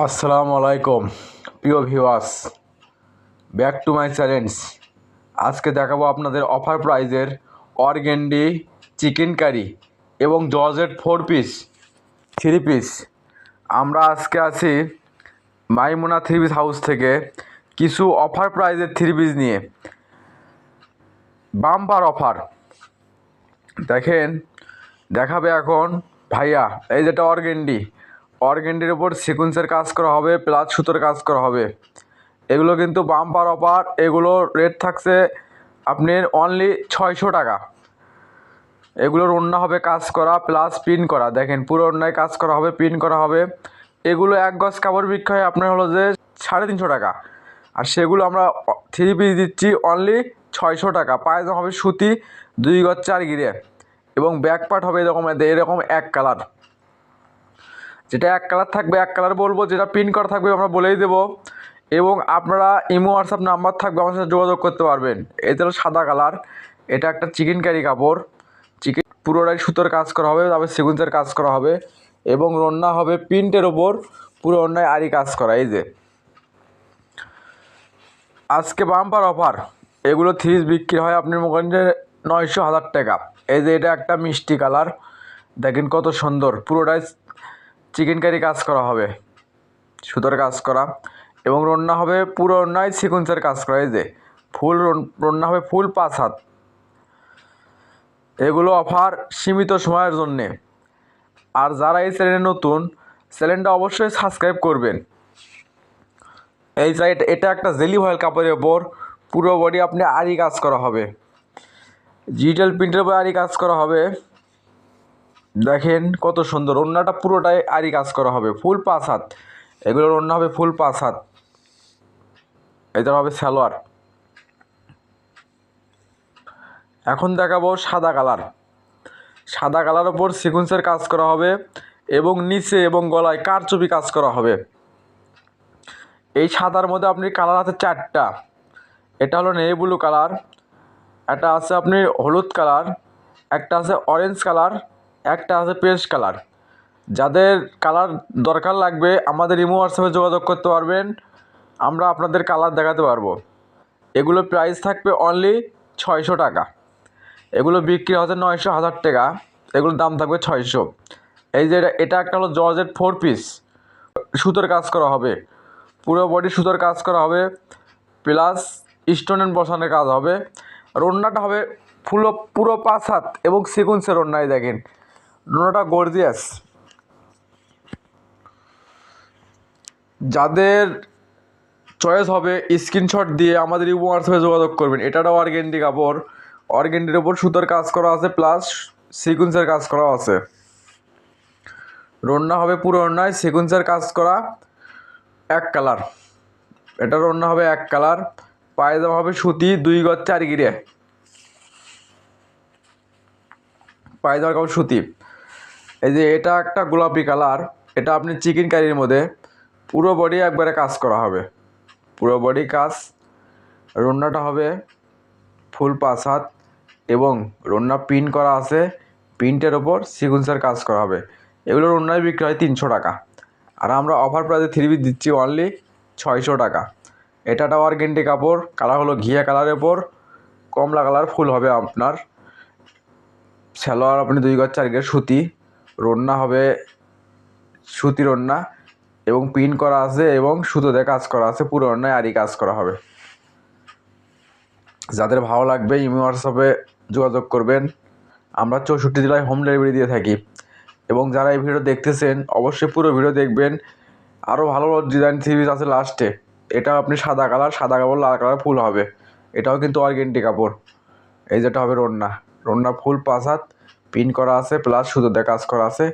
আসসালামু আলাইকুম, প্রিয় viewers back to my challenge আজকে দেখাবো আপনাদের অফার প্রাইজের অর্গেন্ডি চিকেন কারি এবং georgette four piece three piece আমরা আজকে আছি মাইমুনা থ্রি পিস হাউস থেকে কিছু অফার প্রাইজের থ্রি পিস নিয়ে। বাম্পার অফার দেখেন, দেখাবে এখন ভাইয়া, এই যেটা অর্গেন্ডি। অর্গেন্ডির ওপর সিকুয়েন্সের কাজ করা হবে, প্লাস সুতোর কাজ করা হবে। এগুলো কিন্তু বাম্পার অফার এগুলো রেট থাকছে আপনার অনলি ছয়শো টাকা। এগুলোর অন্য হবে কাজ করা প্লাস পিন করা। দেখেন, পুরো অন্যায় কাজ করা হবে পিন করা হবে। এগুলো এক গজ কাপড় বিক্রি হয় আপনার হলো যে সাড়ে তিনশো টাকা। আর সেগুলো আমরা থ্রি পিস দিচ্ছি অনলি ছয়শো টাকা। পায়জামা হবে সুতি, দুই গজ চার গিরে এবং ব্যাক পার্ট হবে এরকম এরকম এক কালার যেটা এক কালার থাকবে, এক কালার বলব, যেটা পিন করা থাকবে আমরা বলেই দেবো। এবং আপনারা ইমো হোয়াটসঅ্যাপ নাম্বার থাকবে, আমার সাথে যোগাযোগ করতে পারবেন। এটা হলো সাদা কালার এটা একটা চিকেন কারি কাপড়। চিকেন পুরোটাই সুতোর কাজ করা হবে, তারপরে সিকুয়েন্সের কাজ করা হবে। এবং রন্না হবে প্রিন্টের ওপর পুরো অন্যায় আরি কাজ করা, এই যে। আজকে বাম্পার অফার এগুলো থ্রিজ বিক্রি হয় আপনার মোকামে নয়শো, হাজার টাকা। এই যে এটা একটা মিষ্টি কালার দেখেন কত সুন্দর, পুরোটাই চিকেন কারি কাজ করা হবে, সুতোর কাজ করা এবং রান্না হবে পুরো অন্যায় সিকুয়েন্সের কাজ করা, এই যে ফুল রান্না হবে ফুল পাঁচ হাত। এগুলো অফার সীমিত সময়ের জন্যে। আর যারা এই চ্যানেলে নতুন, চ্যানেলটা অবশ্যই সাবস্ক্রাইব করবেন। এই সাইড এটা একটা জেলি ভয়েল কাপড়ের ওপর পুরো বডি আপনি আরি কাজ করা হবে। ডিজিটাল প্রিন্টের উপর আরি কাজ করা হবে। দেখেন কত সুন্দর, ওড়নাটা পুরোটাই আরি কাজ করা হবে, ফুল পাঁচ হাত। এগুলোর ওড়না হবে ফুল পাঁচ হাত। এটা হবে সালোয়ার। এখন দেখাবো সাদা কালার। সাদা কালার ওপর সিকুয়েন্সের কাজ করা হবে এবং নিচে এবং গলায় কারচুপি কাজ করা হবে। এই সাদার মধ্যে আপনি কালার আছে চারটা। এটা হলো নেভি ব্লু কালার, একটা আছে আপনি হলুদ কালার, একটা আছে অরেঞ্জ কালার একটা আছে পেস্ট কালার। যাদের কালার দরকার লাগবে, আমাদের ইমো হোয়াটসঅ্যাপে যোগাযোগ করতে পারবেন। আমরা আপনাদের কালার দেখাতে পারব। এগুলো প্রাইস থাকবে অনলি ছয়শো টাকা। এগুলো বিক্রি হচ্ছে নয়শো হাজার টাকা। এগুলোর দাম থাকবে ছয়শো। এই যে এটা- একটা হলো জর্জেট ফোর পিস সুতোর কাজ করা হবে। পুরো বডি সুতোর কাজ করা হবে। প্লাস স্টোনের বসানোর কাজ হবে। আর ওড়নাটা হবে ফুলো, পুরো পাঁচ হাত এবং সিকুয়েন্সের ওড়নায় দেখেন। ওড়নাটা গর্জিয়াস যাদের চয়েস হবে স্ক্রিনশট দিয়ে আমাদের ইউ হোয়াটসঅ্যাপে যোগাযোগ করবেন। এটাটা অর্গেন্ডি কাপড়। অর্গেন্ডির ওপর সুতোর কাজ করা আছে প্লাস সিকুয়েন্সের কাজ করা আছে। রন্না হবে পুরো রন্নায় সিকুয়েন্সের কাজ করা এক কালার এটা রন্না হবে এক কালার পায়জামা হবে সুতি, দুই গজ চার গিরে পায়জামার কাপড় সুতি। এই যে এটা একটা গোলাপি কালার, এটা আপনি চিকেন কারির মধ্যে পুরো বডি একবারে কাজ করা হবে। পুরো বডি কাজ, রন্নাটা হবে ফুল পাঁচ হাত এবং রন্না প্রিন্ট করা আছে প্রিন্টের ওপর সিকুয়েন্সের কাজ করা হবে। এগুলোর অন্যায় বিক্রি হয় তিনশো টাকা। আর আমরা অফার প্রাইসে থ্রি পিস দিচ্ছি অনলি ছয়শো টাকা। এটা একটা অর্গেন্টি কাপড়, কালার হলো ঘিয়া কালারের ওপর, কমলা কালার ফুল হবে আপনার। সালোয়ার আপনি দুই গজ, চার গজ সুতি। রন্না হবে, সুতি রন্না এবং প্রিন্ট করা আছে এবং সুতো দিয়ে কাজ করা আছে, পুরো অন্যায় আরই কাজ করা হবে। যাদের ভালো লাগবে, ইমি হোয়াটসঅ্যাপে যোগাযোগ করবেন। আমরা চৌষট্টি জেলায় হোম ডেলিভারি দিয়ে থাকি। এবং যারা এই ভিডিও দেখতেছেন, অবশ্যই পুরো ভিডিও দেখবেন। আরও ভালো ভালো ডিজাইন সিরিজ আছে লাস্টে এটা আপনি সাদা কালার, সাদা কাপড়, লাল কালার ফুল হবে। এটাও কিন্তু অর্গেন্টি কাপড়। এই যেটা হবে রন্না। রন্না ফুল পাঁচ হাত। পিন করা আছে প্লাস সুতো দিয়ে কাজ করা আছে।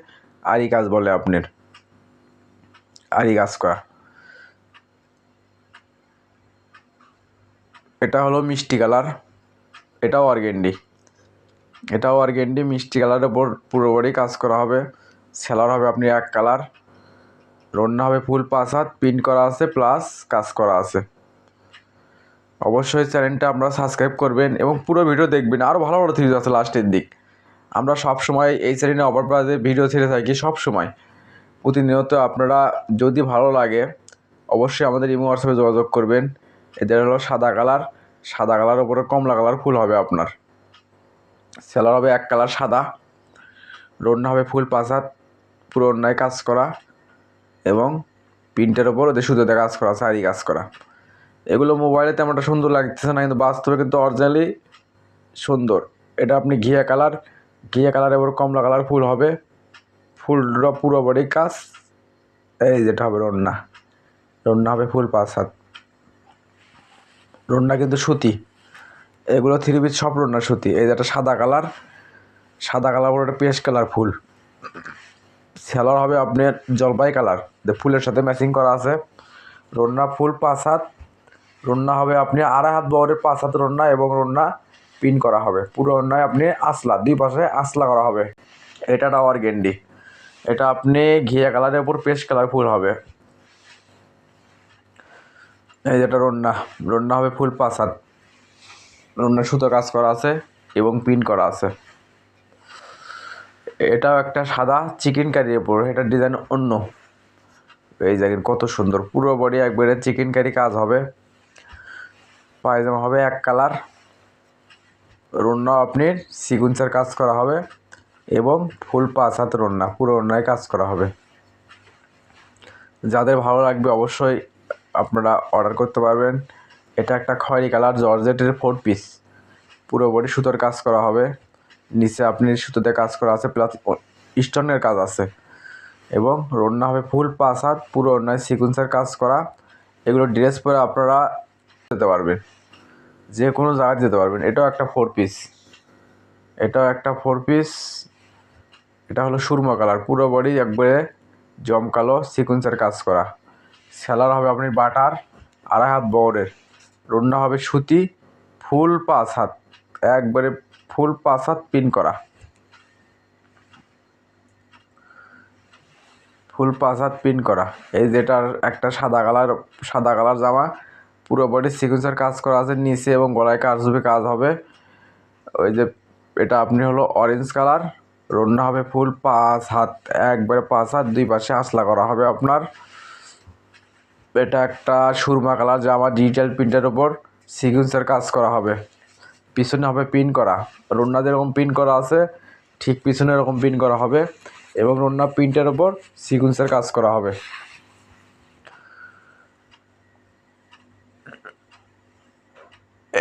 আরি কাজ বলে আপনার। আরি কাজ করা। এটা হলো মিষ্টি কালার। এটাও অর্গেন্ডি এটাও অর্গেন্ডি মিষ্টি কালারের ওপর পুরোপুরি কাজ করা হবে। সেলার হবে আপনি এক কালার। রন্না হবে ফুল পাঁচ হাত প্রিন্ট করা আছে প্লাস কাজ করা আছে। অবশ্যই চ্যানেলটা আমরা সাবস্ক্রাইব করবেন এবং পুরো ভিডিও দেখবেন। আরও ভালো ভালো থ্রিজ আছে লাস্টের দিক। আমরা সব সময় এই চ্যানেলে প্রাইজে ভিডিও ছেড়ে থাকি সব সময় প্রতিনিয়ত আপনারা যদি ভালো লাগে, অবশ্যই আমাদের ইমো হোয়াটসঅ্যাপে যোগাযোগ করবেন। এদের হলো সাদা কালার। সাদা কালার উপরে কমলা কালার ফুল হবে আপনার। সেলার হবে এক কালার সাদা। রন্না হবে ফুল পাঁচ হাত। পুরো অন্যায় কাজ করা। এবং প্রিন্টের ওপর ওদের সুতোতে কাজ করা, শাড়ি কাজ করা। এগুলো মোবাইলে তেমনটা সুন্দর লাগতেছে না, কিন্তু বাস্তবে কিন্তু অরিজিনালি সুন্দর। এটা আপনি ঘিয়া কালার ঘিয়া কালার এবং কমলা কালার ফুল হবে। ফুলটা পুরো বডি কাজ। এই যেটা হবে রন্না। রন্না হবে ফুল পাঁচ হাত। রন্না কিন্তু সুতি। এগুলো থ্রি পিস সব রন্না সুতি। এই যেটা সাদা কালার সাদা কালার বলে একটা পেস্ট কালার ফুল। সেলার হবে আপনার জলপাই কালার ফুলের সাথে ম্যাচিং করা আছে। রন্না ফুল পাঁচ হাত। রন্না হবে আপনি আড়াই হাত বহরের পাঁচ হাত রন্না এবং রন্না পিন করা হবে। পুরো রন্নায় আপনি আসলা দুই পাশে আসলা করা হবে। এটা টাওয়ার গেন্ডি এটা আপনি ঘিয়া কালারের উপর পেস্ট কালার ফুল হবে। এই যেটা রন্না। রন্না হবে ফুল হাত রন্না সুতো কাজ করা আছে এবং পিন করা আছে। এটাও একটা সাদা চিকেন কারির উপর, এটা ডিজাইন অন্য। এই দেখেন কত সুন্দর। পুরো বডি একবারে চিকেন কারি কাজ হবে। পায়জামা হবে এক কালার রন্না আপনি সিকুন্সের কাজ করা হবে এবং ফুল পাঁচ হাত রন্না পুরো রন্নায় কাজ করা হবে। যাদের ভালো লাগবে অবশ্যই আপনারা অর্ডার করতে পারবেন। এটা একটা খয়েরি কালার, জর্জেটের ফোর পিস পুরো বডি সুতোর কাজ করা হবে। নিচে আপনি সুতোতে কাজ করা আছে প্লাস স্টোনের কাজ আছে। এবং রন্না হবে ফুল পাঁচ হাত, পুরো অন্যায় সিকুয়েন্সের কাজ করা। এগুলো ড্রেস পরে আপনারা যেতে পারবেন। যে কোনো জায়গায় যেতে পারবেন। এটাও একটা ফোর পিস এটাও একটা ফোর পিস এটা হলো সুরমা কালার। পুরো বডি একবারে জমকালো সিকুয়েন্সের কাজ করা। সেলার হবে আপনি বাটার, আড়াই হাত বড়ের রন্না হবে সুতি, ফুল পাঁচ হাত। একবারে ফুল পাঁচ হাত পিন করা। ফুল পাঁচ হাত পিন করা। এই যেটার একটা সাদা কালার সাদা কালার জামা। পুরো বডি সিকুয়েন্সের কাজ করা আছে, নিচে এবং গলায় কারচুপি কাজ হবে। ওই যে এটা আপনি হলো অরেঞ্জ কালার রন্না হবে ফুল, পাঁচ হাত, একবারে পাঁচ হাত, দুই পাশে আসলা করা হবে আপনার। এটা একটা সুরমা কালার জামা ডিজিটাল প্রিন্টের ওপর সিকুয়েন্সের কাজ করা হবে। পিছনে হবে পিন করা। রন্না যেরকম পিন করা আছে, ঠিক পিছনে এরকম পিন করা হবে এবং রন্না প্রিন্টের ওপর সিকুয়েন্সের কাজ করা হবে।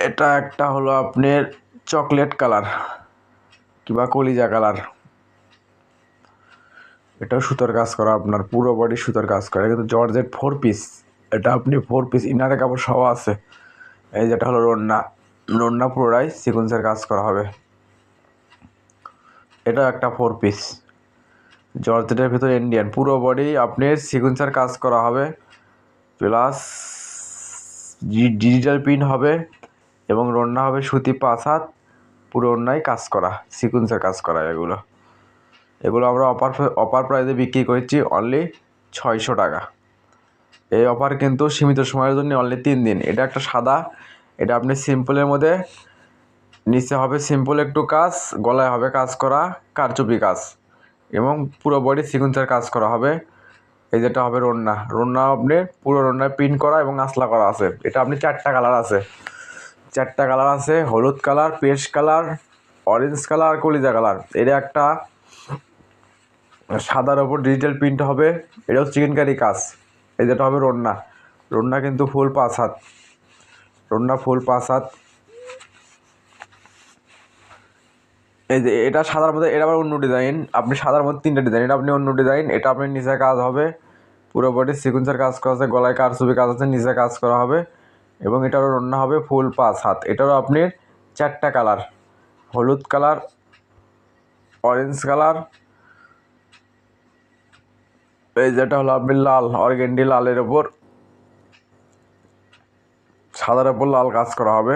এটা একটা হলো আপনার চকলেট কালার কিংবা কলিজা কালার। এটাও সুতোর কাজ করা, আপনার পুরো বডি সুতোর কাজ করা। কিন্তু জর্জেট ফোর পিস এটা আপনি ফোর পিস ইনারে কাপড় সহ আছে। এই যেটা হলো রন্না। রন্না পুরোটাই সিকুয়েন্সের কাজ করা হবে। এটা একটা ফোর পিস জর্জেটের ভিতরে ইন্ডিয়ান পুরো বডি আপনার সিকুয়েন্সের কাজ করা হবে। প্লাস ডিজিটাল প্রিন্ট হবে। এবং রন্না হবে সুতি পাঁচ হাত, পুরো অন্যায় কাজ করা সিকুয়েন্সের কাজ করা এগুলো। এগুলো আমরা অপার অপার প্রাইসে বিক্রি করেছি অনলি ছয়শো টাকা। এই অফার কিন্তু সীমিত সময়ের জন্য অনলি তিন দিন। এটা একটা সাদা, এটা আপনি সিম্পলের মধ্যে, নিচে হবে সিম্পল একটু কাজ, গলায় হবে কাজ করা, কারচুপি কাজ। এবং পুরো বডি সিকুয়েন্সের কাজ করা হবে। এই যেটা হবে রন্না। রন্না আপনি পুরো রন্নায় প্রিন্ট করা এবং আসলা করা আছে। এটা আপনি চারটা কালার আছে। চারটা কালার আছে, হলুদ colour, paste colour, orange colour কলিজা কালার। এটা একটা সাদার ওপর ডিজিটাল প্রিন্ট হবে। এটাও চিকেন কারি কাজ। এই যেটা হবে রন্না। রন্না কিন্তু ফুল পাঁচ হাত। রন্না ফুল পাঁচ হাত। এই যে এটা সাদার মধ্যে, এটা আবার অন্য ডিজাইন। আপনি সাদার মধ্যে তিনটা ডিজাইন। এটা আপনি অন্য ডিজাইন। এটা আপনি নিচে কাজ হবে। পুরো বডি কাজ করা আছে, গলায় কারচুপি কাজ আছে, নিচে কাজ করা হবে। এবং এটারও অন্য হবে ফুল পাস হাত। এটারও আপনি চারটা কালার। হলুদ কালার অরেঞ্জ কালার, এই যেটা হলো আপনি লাল, অর্গেন্ডি লালের ওপর সাদার ওপর লাল কাজ করা হবে।